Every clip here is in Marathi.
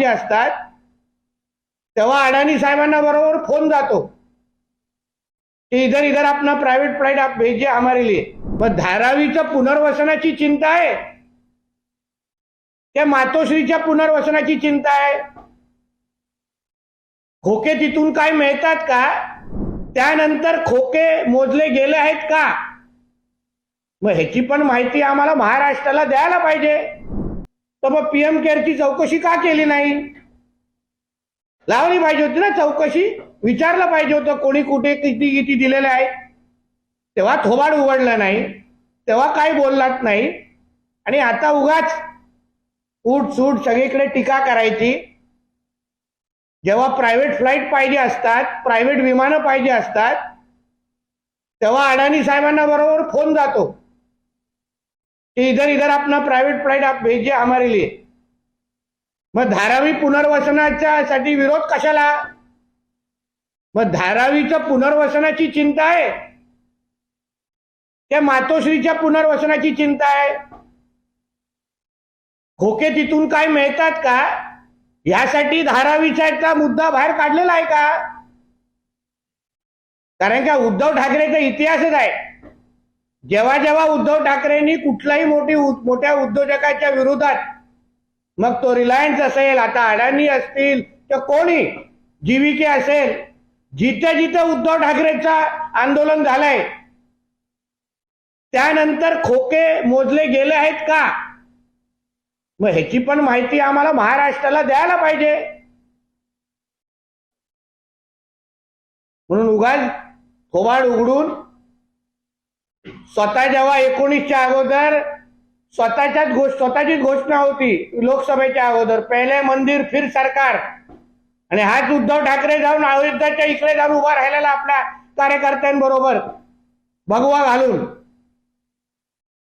पाहिजे असतात तेव्हा अडाणी साहेबांना बरोबर फोन जातो. की इधर इधर अपना प्रायव्हेट फ्लाईट आप भेजे हमारे लिए. मग धारावीचं पुनर्वसनाची चिंता आहे. त्या मातोश्रीच्या पुनर्वसनाची चिंता आहे. खोके तिथून काय मिळतात का? त्यानंतर खोके मोजले गेले आहेत का? मग ह्याची पण माहिती आम्हाला महाराष्ट्राला द्यायला पाहिजे. तर मग पीएम केअरची चौकशी का केली नाही? लावली पाहिजे होती ना चौकशी. विचारलं पाहिजे होतं कोणी कुठे किती किती दिलेले आहे. तेव्हा थोबाड उघडला नाही. तेव्हा काही बोललात नाही. आणि आता उगाच उठ सूट सगळीकडे टीका करायची. जेव्हा प्रायव्हेट फ्लाईट पाहिजे असतात प्रायव्हेट विमानं पाहिजे असतात तेव्हा अडाणी साहेबांना बरोबर फोन जातो. कि इधर इधर अपना प्राइवेट फ्लाइट आप भेजिए हमारे लिए। मग धारावी पुनर्वसनाच्या साठी विरोध कशाला? मग धारावीचं पुनर्वसनाची चिंता आहे? त्या मातोश्रीच्या पुनर्वसनाची चिंता आहे? खोके तिथून काय मिळतात का? यासाठी धारावीचा मुद्दा बाहेर काढलेला आहे का? कारण का उद्धव ठाकरेचा इतिहासच आहे. जेव्हा जेव्हा उद्धव ठाकरेंनी कुठल्याही मोठी मोठ्या उद्योजकाच्या विरोधात मग तो रिलायन्स असेल आता अडाणी असतील तर कोणी? जीविके असेल. जिथे जिथे उद्धव ठाकरेंचा आंदोलन झालंय त्यानंतर खोके मोजले गेले आहेत का? मग ह्याची पण माहिती आम्हाला महाराष्ट्राला द्यायला पाहिजे. म्हणून उगाच थोबाड उघडून स्वतः जेव्हा एकोणीसच्या अगोदर स्वतःच्याच घोष स्वतःचीच घोषणा होती लोकसभेच्या अगोदर पहिले मंदिर फिर सरकार. आणि हाच उद्धव ठाकरे जाऊन अयोध्याच्या इकडे जाऊन उभा राहिलेला आपल्या कार्यकर्त्यांबरोबर भगवा घालून.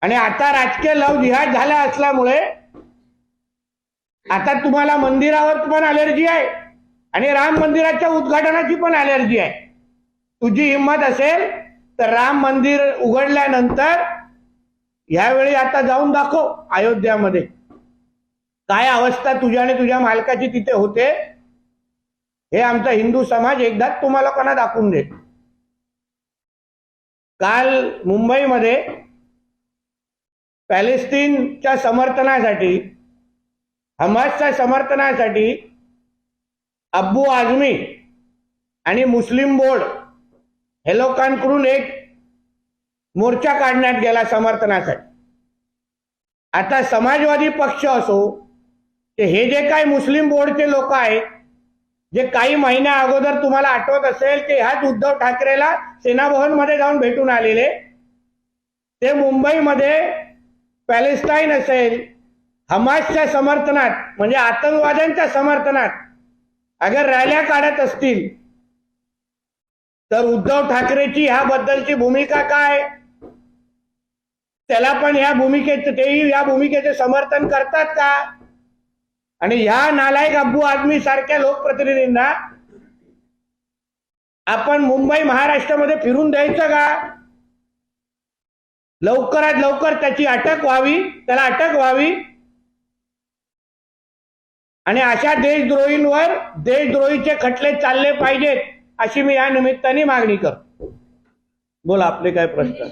आणि आता राजकीय लव जिहाद झाला असल्यामुळे आता तुम्हाला मंदिरावर पण अलर्जी आहे आणि राम मंदिराच्या उद्घाटनाची पण अलर्जी आहे. तुझी हिंमत असेल तर राम मंदिर उघडल्यानंतर यावेळी आता जाऊन दाखव अयोध्यामध्ये. काय अवस्था तुझ्या आणि तुझ्या मालकाची तिथे होते हे आमचा हिंदू समाज एकदाच तुम्हाला कोणा दाखवून दे. काल मुंबईमध्ये पॅलेस्टीनच्या समर्थनासाठी हमासच्या समर्थनासाठी अब्बू आझमी आणि मुस्लिम बोर्ड हे लोकांकडून एक मोर्चा काढण्यात गेला समर्थनासाठी. आता समाजवादी पक्ष असो ते हे जे काही मुस्लिम बोर्डचे लोक आहेत जे काही महिन्या अगोदर तुम्हाला आठवत असेल ते ह्याच उद्धव ठाकरेला सेनाभवनमध्ये जाऊन भेटून आलेले. ते मुंबईमध्ये पॅलेस्टाईन असेल हमासच्या समर्थनात म्हणजे आतंकवाद्यांच्या समर्थनात अगर रॅल्या काढत असतील तर उद्धव ठाकरेची ह्याबद्दलची भूमिका काय? त्याला पण ह्या भूमिकेत तेही या भूमिकेचे समर्थन करतात का? आणि ह्या नालायक अब्बू आदमी सारख्या लोकप्रतिनिधींना आपण मुंबई महाराष्ट्रामध्ये फिरून द्यायचं का? लवकरात लवकर त्याची अटक व्हावी त्याला अटक व्हावी. आणि अशा देशद्रोहींवर देशद्रोहीचे खटले चालले पाहिजेत. अशी मी या निमित्ताने मागणी करतो. बोला आपले काय प्रश्न?